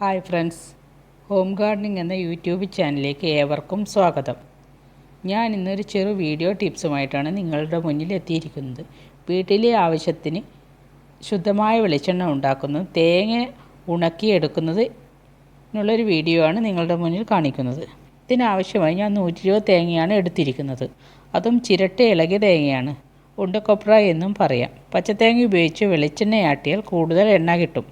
Hi friends. Home gardening എന്ന YouTube ചാനലിലേക്ക് ഏവർക്കും സ്വാഗതം. ഞാൻ ഇന്നൊരു ചെറു വീഡിയോ ടിപ്സുമായിട്ടാണ് നിങ്ങളുടെ മുന്നിൽ എത്തിയിരിക്കുന്നത്. വീട്ടിലെ ആവശ്യത്തിന് ശുദ്ധമായ വെളിച്ചെണ്ണ ഉണ്ടാക്കുന്നത് തേങ്ങ ഉണക്കിയെടുക്കുന്നത് എന്നുള്ളൊരു വീഡിയോ ആണ് നിങ്ങളുടെ മുന്നിൽ കാണിക്കുന്നത്. ഇതിനാവശ്യമായി ഞാൻ നൂറ്റി ഇരുപത് തേങ്ങയാണ് എടുത്തിരിക്കുന്നത്. അതും ചിരട്ട ഇളകിയ തേങ്ങയാണ്. ഉണ്ടക്കൊപ്ര എന്നും പറയാം. പച്ചത്തേങ്ങ ഉപയോഗിച്ച് വെളിച്ചെണ്ണയാട്ടിയാൽ കൂടുതൽ എണ്ണ കിട്ടും.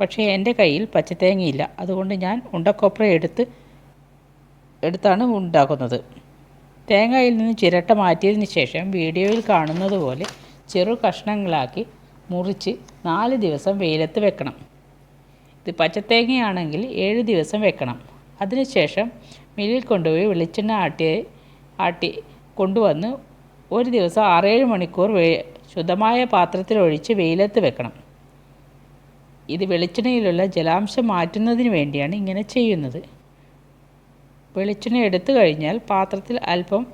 പക്ഷേ എന്റെ കയ്യിൽ പച്ചത്തേങ്ങയില്ല. അതുകൊണ്ട് ഞാൻ ഉണ്ടക്കൊപ്ര എടുത്ത് എടുത്താണ് ഉണ്ടാക്കുന്നത്. തേങ്ങയിൽ നിന്ന് ചിരട്ട മാറ്റിയതിന് ശേഷം വീഡിയോയിൽ കാണുന്നത് പോലെ ചെറു കഷ്ണങ്ങളാക്കി മുറിച്ച് നാല് ദിവസം വെയിലത്ത് വെക്കണം. ഇത് പച്ചത്തേങ്ങയാണെങ്കിൽ ഏഴ് ദിവസം വെക്കണം. അതിനുശേഷം മില്ലിൽ കൊണ്ടുപോയി വെളിച്ചെണ്ണ ആട്ടി ആട്ടി കൊണ്ടുവന്ന് ഒരു ദിവസം ആറേഴ് മണിക്കൂർ ശുദ്ധമായ പാത്രത്തിലൊഴിച്ച് വെയിലത്ത് വെക്കണം. ഇത് വെളിച്ചെണ്ണയിലുള്ള ജലാംശം മാറ്റുന്നതിന് വേണ്ടിയാണ് ഇങ്ങനെ ചെയ്യുന്നത്. വെളിച്ചെണ്ണ എടുത്തു കഴിഞ്ഞാൽ പാത്രത്തിൽ അല്പം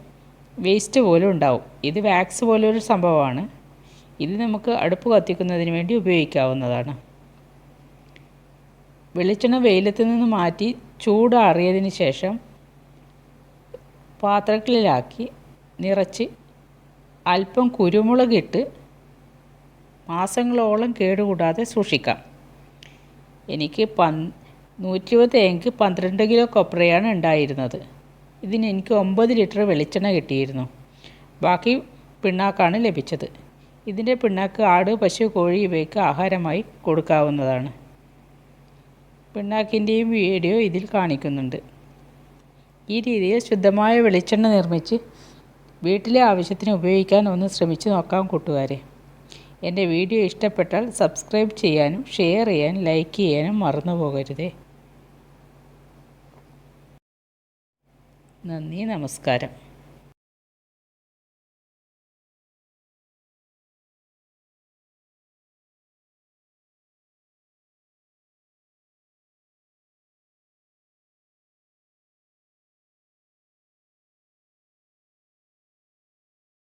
വേസ്റ്റ് പോലെ ഉണ്ടാവും. ഇത് വാക്സ് പോലൊരു സംഭവമാണ്. ഇത് നമുക്ക് അടുപ്പ് കത്തിക്കുന്നതിന് വേണ്ടി ഉപയോഗിക്കാവുന്നതാണ്. വെളിച്ചെണ്ണ വെയിലത്ത് നിന്ന് മാറ്റി ചൂടാറിയതിന് ശേഷം പാത്രങ്ങളിലാക്കി നിറച്ച് അല്പം കുരുമുളകിട്ട് മാസങ്ങളോളം കേടുകൂടാതെ സൂക്ഷിക്കാം. എനിക്ക് പൻ നൂറ്റി ഇരുപത് പന്ത്രണ്ട് കിലോ കൊപ്രയാണ് ഉണ്ടായിരുന്നത്. ഇതിന് എനിക്ക് ഒമ്പത് ലിറ്റർ വെളിച്ചെണ്ണ കിട്ടിയിരുന്നു. ബാക്കി പിണ്ണാക്കാണ് ലഭിച്ചത്. ഇതിന്റെ പിണ്ണാക്ക് ആട് പശു കോഴി ഇവയ്ക്ക് ആഹാരമായി കൊടുക്കാവുന്നതാണ്. പിണ്ണാക്കിന്റെയും വീഡിയോ ഇതിൽ കാണിക്കുന്നുണ്ട്. ഈ രീതിയിൽ ശുദ്ധമായ വെളിച്ചെണ്ണ നിർമ്മിച്ച് വീട്ടിലെ ആവശ്യത്തിന് ഉപയോഗിക്കാൻ ഒന്ന് ശ്രമിച്ചു നോക്കാം കൂട്ടുകാരെ. എന്റെ വീഡിയോ ഇഷ്ടപ്പെട്ടാൽ സബ്സ്ക്രൈബ് ചെയ്യാനും ഷെയർ ചെയ്യാനും ലൈക്ക് ചെയ്യാനും മറന്നു പോകരുതേ. നന്ദി നമസ്കാരം.